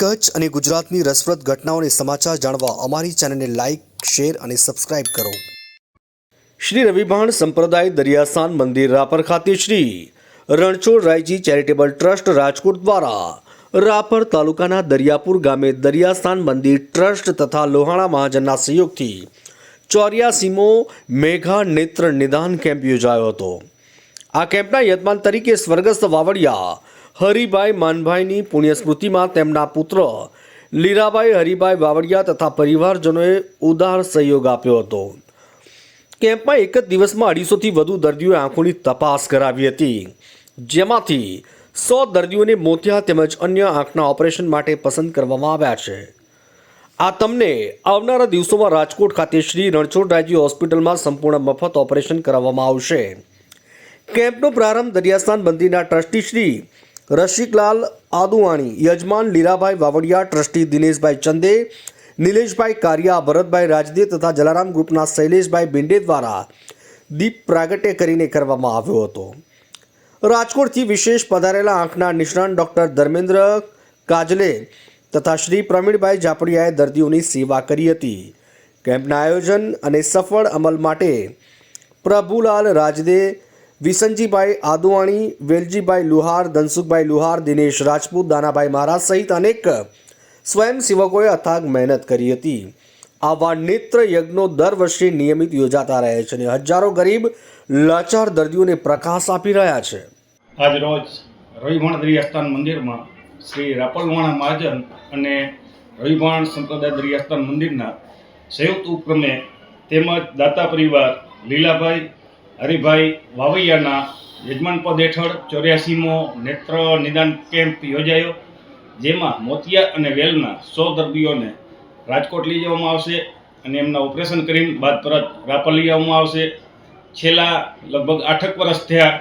કચ્છ અને ગુજરાતની રસપ્રદ ઘટનાઓને સમાચાર જાણવા અમારી ચેનલને લાઇક શેર અને સબસ્ક્રાઇબ કરો. શ્રી રવિભાણ સંપ્રદાય દરિયાસાન મંદિર રાપર ખાતે શ્રી રણછોડ રાયજી ચેરિટેબલ ટ્રસ્ટ રાજકોટ દ્વારા રાપર તાલુકાના દરિયાપુર ગામે દરિયાસ્થાન મંદિર ટ્રસ્ટ તથા લોહાણા મહાજનના સહયોગથી ચોર્યાસીમો મેઘા નેત્ર નિદાન કેમ્પ યોજાયો હતો. આ કેમ્પના યજમાન તરીકે સ્વર્ગસ્થ વાવડિયા હરિભાઈ માનભાઈની પુણ્યસ્મૃતિમાં તેમના પુત્ર લીરાભાઈ હરિભાઈ વાવડિયા તથા પરિવારજનોએ ઉદાર સહયોગ આપ્યો હતો. કેમ્પમાં એક જ દિવસમાં અઢીસોથી વધુ દર્દીઓએ આંખોની તપાસ કરાવી હતી. જેમાંથી સો દર્દીઓને મોતિયા તેમજ અન્ય આંખના ઓપરેશન માટે પસંદ કરવામાં આવ્યા છે. આ તમને આવનારા દિવસોમાં રાજકોટ ખાતે શ્રી રણછોડરાયજી હોસ્પિટલમાં સંપૂર્ણ મફત ઓપરેશન કરાવવામાં આવશે. કેમ્પનો પ્રારંભ દરિયાસ્થાન બંદીના ટ્રસ્ટી શ્રી રસિકલાલ આદુવાણી, યજમાન લીલાભાઈ વાવડિયા, ટ્રસ્ટી દિનેશભાઈ ચંદે, નિલેશભાઈ કારિયા, ભરતભાઈ રાજદે તથા જલારામ ગ્રુપના શૈલેષભાઈ બિંડે દ્વારા દીપ પ્રાગટ્ય કરીને કરવામાં આવ્યો હતો. રાજકોટથી વિશેષ પધારેલા આંખના નિષ્ણાંત ડૉક્ટર ધર્મેન્દ્ર કાજલે તથા શ્રી પ્રવીણભાઈ ઝાપડિયાએ દર્દીઓની સેવા કરી હતી. કેમ્પના આયોજન અને સફળ અમલ માટે પ્રભુલાલ રાજદે વિસનજીભાઈ આદુવાણી, વેલજીભાઈ લુહાર, ધનસુખભાઈ લુહાર, દિનેશ રાજપૂત, દાનાભાઈ મહારાજ સહિત અનેક સ્વયંસેવકોએ અથાગ મહેનત કરી હતી. આવા નેત્ર યજ્ઞો દર વર્ષે નિયમિત યોજાતા રહે છે અને હજારો ગરીબ લાચાર દર્દીઓને પ્રકાશ આપી રહ્યા છે. આજ રોજ રવિભાણ અસ્થાન મંદિરમાં શ્રી રાપલવાણા મહાજન અને રવિભાણ સંપ્રદાય દરિયાસ્થાન મંદિરના સંયુક્ત ઉપક્રમે તેમજ દાતા પરિવાર લીલાભાઈ હરિભાઈ વાવૈયાના યજમાન પદ હેઠળ ચોર્યાસીમો નેત્ર નિદાન કેમ્પ યોજાયો, જેમાં મોતિયા અને વેલના સો દર્દીઓને રાજકોટ લઈ જવામાં આવશે અને એમના ઓપરેશન કરીને બાદ પરત રાપર લઈ આવવામાં આવશે. છેલ્લા લગભગ આઠક વર્ષ થયા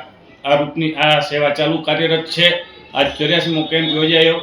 આ રૂટની આ સેવા ચાલુ કાર્યરત છે. આજ ચોર્યાસીમો કેમ્પ યોજાયો.